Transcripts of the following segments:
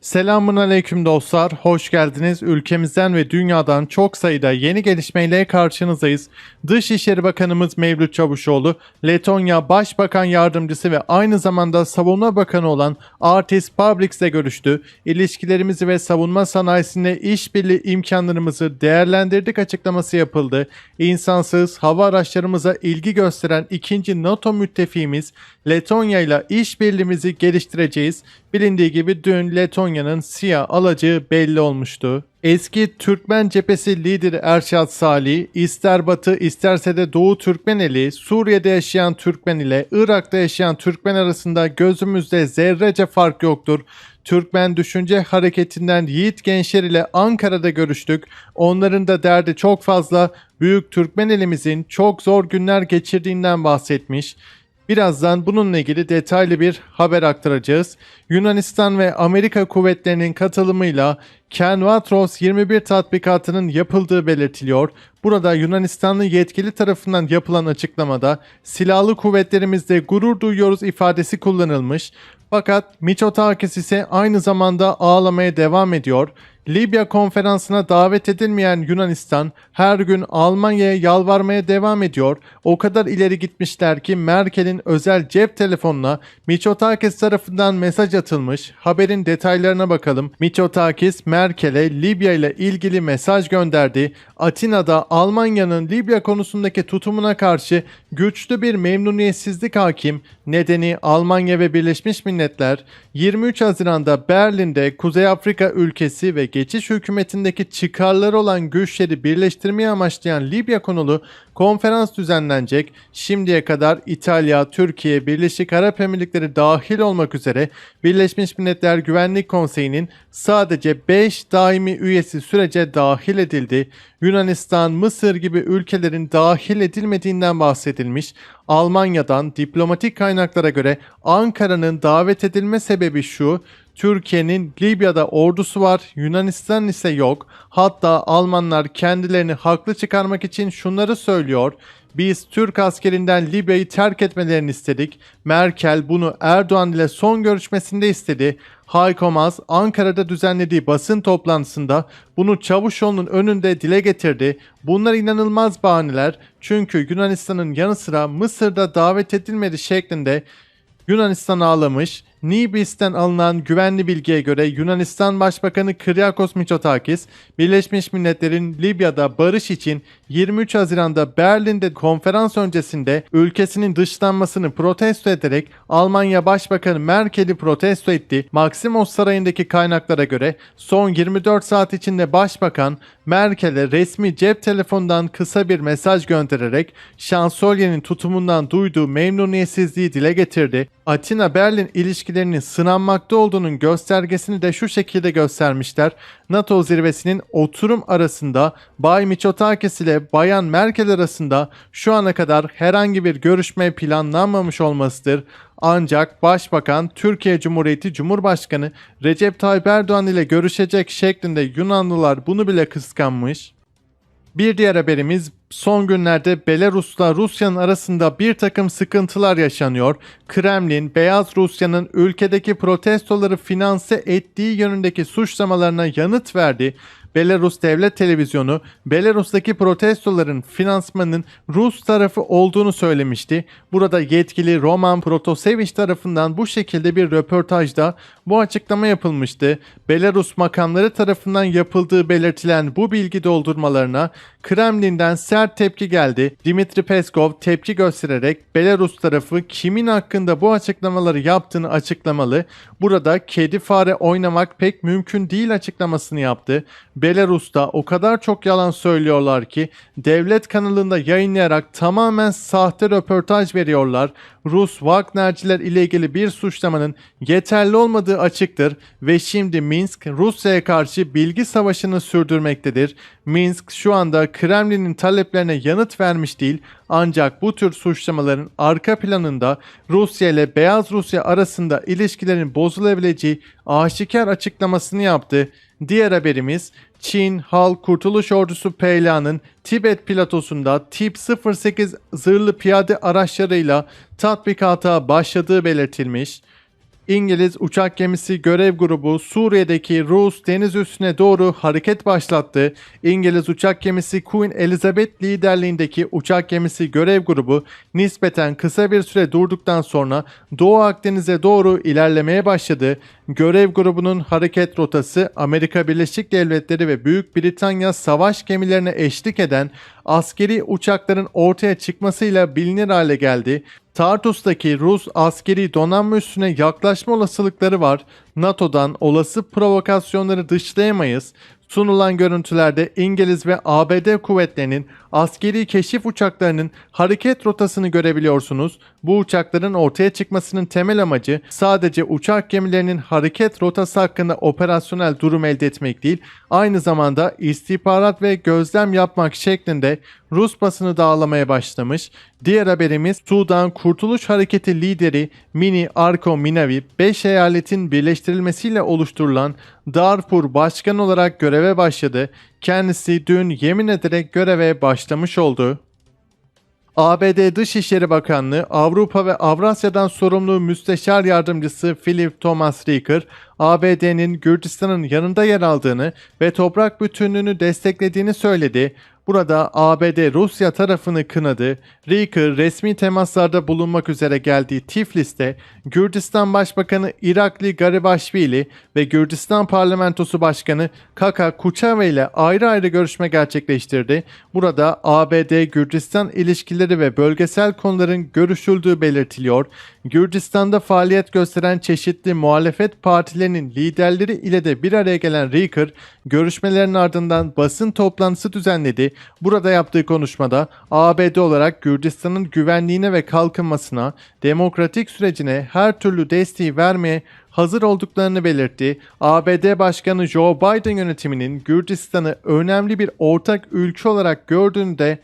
Selamun aleyküm dostlar, hoş geldiniz. Ülkemizden ve dünyadan çok sayıda yeni gelişmeyle karşınızdayız. Dışişleri Bakanımız Mevlüt Çavuşoğlu, Letonya Başbakan Yardımcısı ve aynı zamanda Savunma Bakanı olan Artis Publics'le görüştü. İlişkilerimizi ve savunma sanayisinde işbirliği imkanlarımızı değerlendirdik açıklaması yapıldı. İnsansız hava araçlarımıza ilgi gösteren ikinci NATO müttefiğimiz Letonya ile işbirliğimizi geliştireceğiz. Bilindiği gibi dün Letonya'nın siyah alacağı belli olmuştu. Eski Türkmen cephesi lideri Erşad Salih, ister Batı isterse de Doğu Türkmeneli, Suriye'de yaşayan Türkmen ile Irak'ta yaşayan Türkmen arasında gözümüzde zerrece fark yoktur. Türkmen Düşünce Hareketi'nden yiğit gençler ile Ankara'da görüştük. Onların da derdi çok fazla. Büyük Türkmen elimizin çok zor günler geçirdiğinden bahsetmiş. Birazdan bununla ilgili detaylı bir haber aktaracağız. Yunanistan ve Amerika kuvvetlerinin katılımıyla Kenvatros 21 tatbikatının yapıldığı belirtiliyor. Burada Yunanistanlı yetkili tarafından yapılan açıklamada silahlı kuvvetlerimizde gurur duyuyoruz ifadesi kullanılmış. Fakat Mitsotakis ise aynı zamanda ağlamaya devam ediyor. Libya konferansına davet edilmeyen Yunanistan her gün Almanya'ya yalvarmaya devam ediyor. O kadar ileri gitmişler ki Merkel'in özel cep telefonuna Mitsotakis tarafından mesaj atılmış. Haberin detaylarına bakalım. Mitsotakis Merkel'e Libya ile ilgili mesaj gönderdi. Atina'da Almanya'nın Libya konusundaki tutumuna karşı güçlü bir memnuniyetsizlik hakim. Nedeni Almanya ve Birleşmiş Milletler 23 Haziran'da Berlin'de Kuzey Afrika ülkesi ve geçiş hükümetindeki çıkarları olan güçleri birleştirmeyi amaçlayan Libya konulu konferans düzenlenecek. Şimdiye kadar İtalya, Türkiye, Birleşik Arap Emirlikleri dahil olmak üzere Birleşmiş Milletler Güvenlik Konseyi'nin sadece 5 daimi üyesi sürece dahil edildi. Yunanistan, Mısır gibi ülkelerin dahil edilmediğinden bahsedilmiş. Almanya'dan diplomatik kaynaklara göre Ankara'nın davet edilme sebebi şu. Türkiye'nin Libya'da ordusu var, Yunanistan ise yok. Hatta Almanlar kendilerini haklı çıkarmak için şunları söylüyor. Biz Türk askerinden Libya'yı terk etmelerini istedik. Merkel bunu Erdoğan ile son görüşmesinde istedi. Heiko Maas Ankara'da düzenlediği basın toplantısında bunu Çavuşoğlu'nun önünde dile getirdi. Bunlar inanılmaz bahaneler çünkü Yunanistan'ın yanı sıra Mısır'da davet edilmedi şeklinde Yunanistan ağlamış. Nibis'ten alınan güvenli bilgiye göre Yunanistan Başbakanı Kyriakos Mitsotakis, Birleşmiş Milletler'in Libya'da barış için 23 Haziran'da Berlin'de konferans öncesinde ülkesinin dışlanmasını protesto ederek Almanya Başbakanı Merkel'i protesto etti. Maksimos Sarayı'ndaki kaynaklara göre son 24 saat içinde Başbakan Merkel'e resmi cep telefonundan kısa bir mesaj göndererek şansölyenin tutumundan duyduğu memnuniyetsizliği dile getirdi. Atina-Berlin ilişkilerinin sınanmakta olduğunun göstergesini de şu şekilde göstermişler. NATO zirvesinin oturum arasında Bay Mitsotakis ile Bayan Merkel arasında şu ana kadar herhangi bir görüşme planlanmamış olmasıdır. Ancak Başbakan Türkiye Cumhuriyeti Cumhurbaşkanı Recep Tayyip Erdoğan ile görüşecek şeklinde Yunanlılar bunu bile kıskanmış. Bir diğer haberimiz son günlerde Belarus'la Rusya'nın arasında bir takım sıkıntılar yaşanıyor. Kremlin, Beyaz Rusya'nın ülkedeki protestoları finanse ettiği yönündeki suçlamalarına yanıt verdi. Belarus Devlet Televizyonu, Belarus'taki protestoların finansmanının Rus tarafı olduğunu söylemişti. Burada yetkili Roman Protasevich tarafından bu şekilde bir röportajda bu açıklama yapılmıştı. Belarus makamları tarafından yapıldığı belirtilen bu bilgi doldurmalarına Kremlin'den sert tepki geldi. Dimitri Peskov tepki göstererek Belarus tarafı kimin hakkında bu açıklamaları yaptığını açıklamalı. Burada kedi fare oynamak pek mümkün değil açıklamasını yaptı. Belarus'ta o kadar çok yalan söylüyorlar ki devlet kanalında yayınlayarak tamamen sahte röportaj veriyorlar. Rus Wagnerciler ile ilgili bir suçlamanın yeterli olmadığı açıktır ve şimdi Minsk Rusya'ya karşı bilgi savaşını sürdürmektedir. Minsk şu anda Kremlin'in taleplerine yanıt vermiş değil ancak bu tür suçlamaların arka planında Rusya ile Beyaz Rusya arasında ilişkilerin bozulabileceği aşikar açıklamasını yaptı. Diğer haberimiz Çin Halk Kurtuluş Ordusu PLA'nın Tibet platosunda Tip 08 zırhlı piyade araçlarıyla tatbikata başladığı belirtilmiş. İngiliz uçak gemisi görev grubu Suriye'deki Rus deniz üssüne doğru hareket başlattı. İngiliz uçak gemisi Queen Elizabeth liderliğindeki uçak gemisi görev grubu nispeten kısa bir süre durduktan sonra Doğu Akdeniz'e doğru ilerlemeye başladı. Görev grubunun hareket rotası Amerika Birleşik Devletleri ve Büyük Britanya savaş gemilerine eşlik eden askeri uçakların ortaya çıkmasıyla bilinir hale geldi. Tartus'taki Rus askeri donanma üssüne yaklaşma olasılıkları var. NATO'dan olası provokasyonları dışlayamayız. Sunulan görüntülerde İngiliz ve ABD kuvvetlerinin askeri keşif uçaklarının hareket rotasını görebiliyorsunuz. Bu uçakların ortaya çıkmasının temel amacı sadece uçak gemilerinin hareket rotası hakkında operasyonel durum elde etmek değil, aynı zamanda istihbarat ve gözlem yapmak şeklinde Rus basını dağılamaya başlamış. Diğer haberimiz Sudan Kurtuluş Hareketi lideri Mini Arko Minavi 5 eyaletin birleştirilmesiyle oluşturulan Darfur Başkan olarak göreve başladı. Kendisi dün yemin ederek göreve başlamış oldu. ABD Dışişleri Bakanlığı Avrupa ve Avrasya'dan sorumlu müsteşar yardımcısı Philip Thomas Ricker, ABD'nin Gürcistan'ın yanında yer aldığını ve toprak bütünlüğünü desteklediğini söyledi. Burada ABD Rusya tarafını kınadı. Ricker resmi temaslarda bulunmak üzere geldiği Tiflis'te Gürcistan Başbakanı Irakli Garibashvili ve Gürcistan Parlamentosu Başkanı Kaka Kuchava ile ayrı ayrı görüşme gerçekleştirdi. Burada ABD-Gürcistan ilişkileri ve bölgesel konuların görüşüldüğü belirtiliyor. Gürcistan'da faaliyet gösteren çeşitli muhalefet partilerinin liderleri ile de bir araya gelen Ricker, görüşmelerin ardından basın toplantısı düzenledi. Burada yaptığı konuşmada ABD olarak Gürcistan'ın güvenliğine ve kalkınmasına, demokratik sürecine her türlü desteği vermeye hazır olduklarını belirtti. ABD Başkanı Joe Biden yönetiminin Gürcistan'ı önemli bir ortak ülke olarak gördüğünü de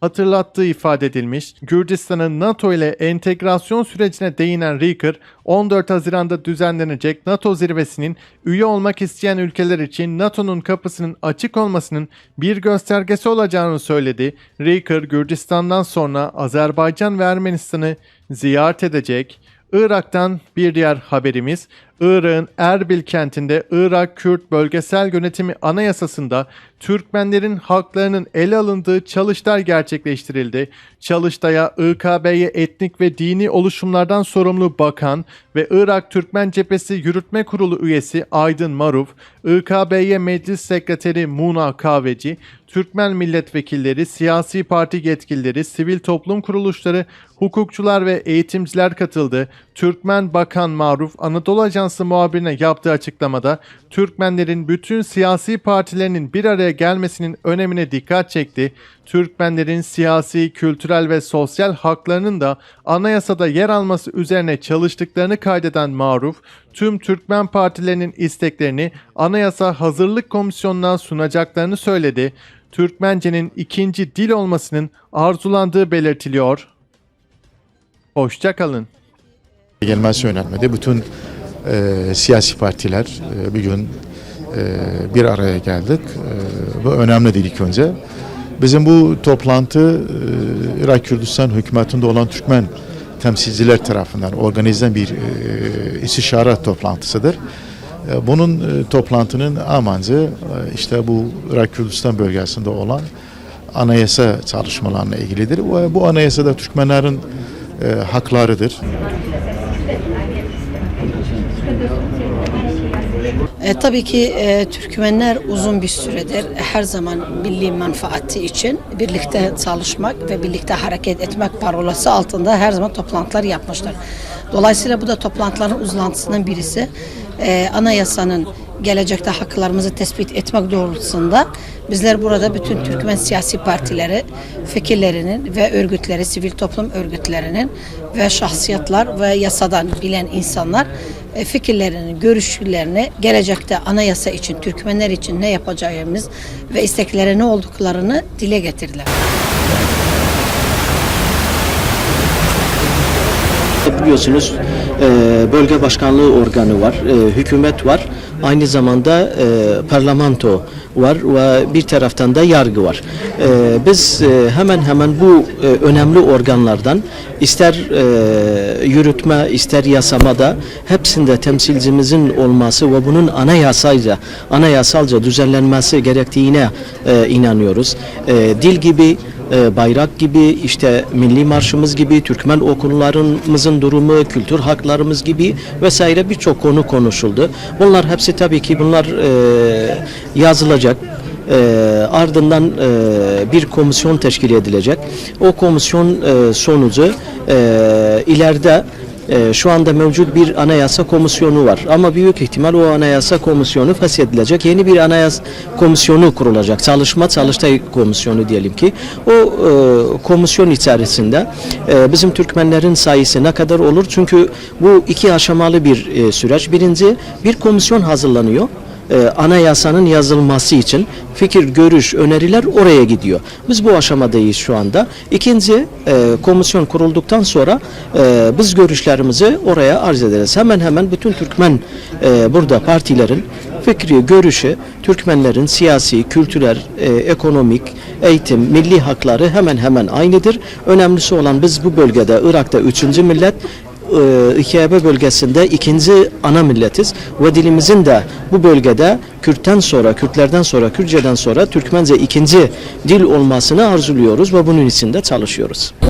hatırlattığı ifade edilmiş. Gürcistan'ın NATO ile entegrasyon sürecine değinen Ricker, 14 Haziran'da düzenlenecek NATO zirvesinin üye olmak isteyen ülkeler için NATO'nun kapısının açık olmasının bir göstergesi olacağını söyledi. Ricker, Gürcistan'dan sonra Azerbaycan ve Ermenistan'ı ziyaret edecek. Irak'tan bir diğer haberimiz, Irak'ın Erbil kentinde Irak Kürt Bölgesel Yönetimi Anayasası'nda Türkmenlerin haklarının ele alındığı çalıştay gerçekleştirildi. Çalıştay'a İKB'ye etnik ve dini oluşumlardan sorumlu bakan ve Irak Türkmen Cephesi Yürütme Kurulu üyesi Aydın Maruf, İKB'ye Meclis Sekreteri Muna Kahveci, Türkmen milletvekilleri, siyasi parti yetkilileri, sivil toplum kuruluşları, hukukçular ve eğitimciler katıldı. Türkmen Bakan Maruf Anadolu Ajansı muhabirine yaptığı açıklamada Türkmenlerin bütün siyasi partilerinin bir araya gelmesinin önemine dikkat çekti. Türkmenlerin siyasi, kültürel ve sosyal haklarının da anayasada yer alması üzerine çalıştıklarını kaydeden Maruf, tüm Türkmen partilerinin isteklerini Anayasa Hazırlık Komisyonu'na sunacaklarını söyledi. Türkmencenin ikinci dil olmasının arzulandığı belirtiliyor. Hoşçakalın. gelmesi önemli. Bütün e, siyasi partiler e, bir gün e, bir araya geldik. E, bu önemli değil ilk önce. Bizim bu toplantı e, Irak Kürdistan hükümetinde olan Türkmen temsilciler tarafından organize bir e, istişare toplantısıdır. E, bunun e, toplantının amacı e, işte bu Irak Kürdistan bölgesinde olan anayasa çalışmalarına ilgilidir. Ve bu anayasada Türkmenlerin e, haklarıdır. E, tabii ki e, Türkmenler uzun bir süredir her zaman milli menfaati için birlikte çalışmak ve birlikte hareket etmek parolası altında her zaman toplantılar yapmışlar. Dolayısıyla bu da toplantıların uzantısının birisi. E, anayasanın gelecekte haklarımızı tespit etmek doğrultusunda bizler burada bütün Türkmen siyasi partileri, fikirlerinin ve örgütleri, sivil toplum örgütlerinin ve şahsiyetler ve yasadan bilen insanlar e, fikirlerini, görüşlerini gelecekte anayasa için, Türkmenler için ne yapacağımız ve istekleri ne olduklarını dile getirdiler. Biliyorsunuz e, bölge başkanlığı organı var, e, hükümet var, aynı zamanda e, parlamento var ve bir taraftan da yargı var. Biz hemen hemen bu önemli organlardan ister yürütme ister yasamada hepsinde temsilcimizin olması ve bunun anayasalca anayasalca düzenlenmesi gerektiğine e, inanıyoruz. Dil gibi e, bayrak gibi işte milli marşımız gibi Türkmen okullarımızın durumu kültür haklarımız gibi vesaire birçok konu konuşuldu. Bunlar hepsi tabii ki bunlar e, yazılacak. E, ardından e, bir komisyon teşkil edilecek. O komisyon e, sonucu e, ileride e, şu anda mevcut bir anayasa komisyonu var ama büyük ihtimal o anayasa komisyonu feshedilecek. Yeni bir anayasa komisyonu kurulacak. Çalışma Çalıştay Komisyonu diyelim ki. O e, komisyon içerisinde e, bizim Türkmenlerin sayısı ne kadar olur? Çünkü bu iki aşamalı bir e, süreç. Birinci bir komisyon hazırlanıyor e, anayasanın yazılması için fikir, görüş, öneriler oraya gidiyor. Biz bu aşamadayız şu anda. İkinci e, komisyon kurulduktan sonra e, biz görüşlerimizi oraya arz ederiz. Hemen hemen bütün Türkmen e, burada partilerin fikri, görüşü, Türkmenlerin siyasi, kültürel, e, ekonomik, eğitim, milli hakları hemen hemen aynıdır. Önemlisi olan biz bu bölgede, Irak'ta üçüncü millet, e, İKB bölgesinde ikinci ana milletiz ve dilimizin de bu bölgede Kürt'ten sonra, Kürtlerden sonra, Kürtçeden sonra Türkmence ikinci dil olmasını arzuluyoruz ve bunun için de çalışıyoruz.